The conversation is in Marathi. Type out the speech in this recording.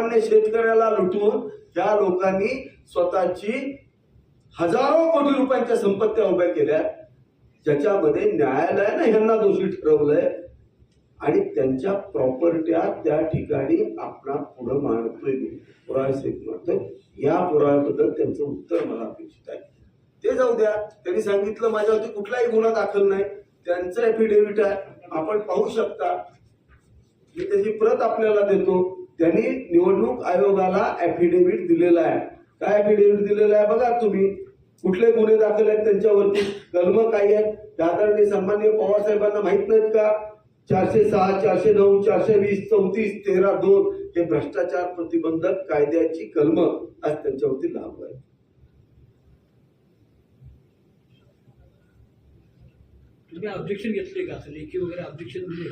सामान्य शेतकऱ्याला लुटून त्या लोकांनी स्वतःची हजारो कोटी रुपयांच्या संपत्त्या उभ्या केल्या. ज्याच्यामध्ये न्यायालयानं ह्यांना दोषी ठरवलंय. आणि त्यांच्या प्रॉपर्ट्या त्या ठिकाणी आपणा पुढं मांडतोय मी. पुराव्यासहित मांडतोय या पुराव्याबद्दल त्यांचं उत्तर मला अपेक्षित आहे. ते जाऊ द्या. त्यांनी सांगितलं माझ्यावरती कुठलाही गुन्हा दाखल नाही. त्यांचं एफिडेव्हिट आहे. आपण पाहू शकता. मी त्याची प्रत आपल्याला देतो. त्यांनी निवडणूक आयोगाला ऍफिडेव्हिट दिलेला आहे. काय ऍफिडेव्हिट दिलेला आहे बघा तुम्ही. कुठले गुन्हे दाखल आहेत त्यांच्यावरती? कलम काही आहेत? ते सन्मान्य पवारसाहेबांना माहीत माहीत नाहीत का? चारशे सहा चारशे नऊ चारशे वीस चौतीस तेरा दोन हे भ्रष्टाचार प्रतिबंधक कायद्याची कलम आज त्यांच्यावरती लागू आहे तुम्ही ऑब्जेक्शन घेतले का? लेखी वगैरे ऑब्जेक्शन दिले?